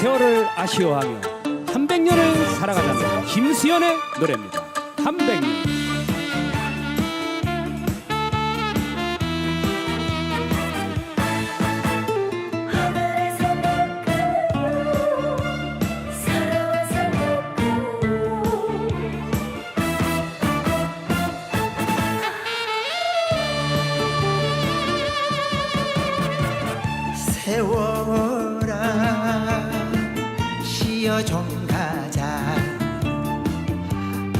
세월을 아쉬워하며 한백년을 살아가자는 김수현의 노래입니다. 한백년. 좀 가자.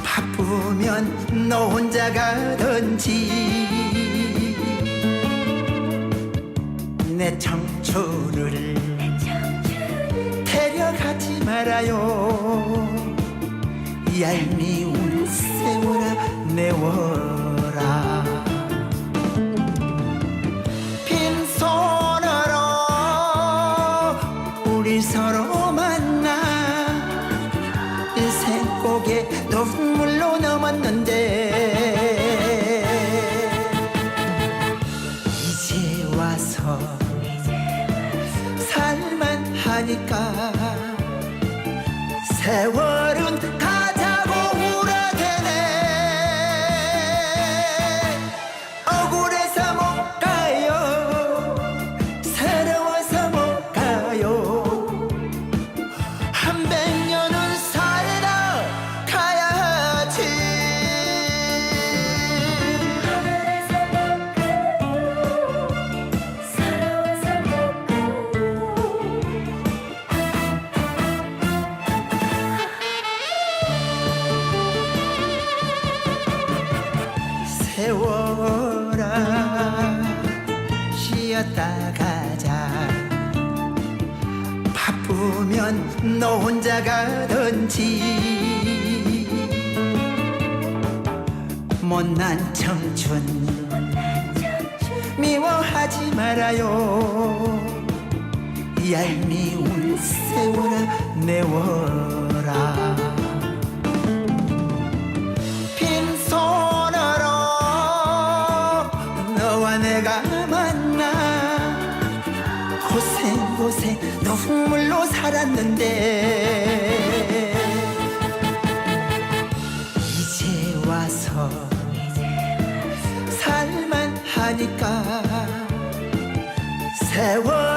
바쁘면 너 혼자 가든지. 내 청춘을 데려가지 말아요. 얄미운 세월아 내워 고개 눈물로 넘었는데. 이제 와서 살만 하니까 세월 세월아 쉬었다 가자. 바쁘면 너 혼자 가든지. 못난 청춘 미워하지 말아요. 얄미운 세월아 내워라 너와 내가 만나 고생 고생 눈물로 살았는데 이제 와서 살만 하니까 세월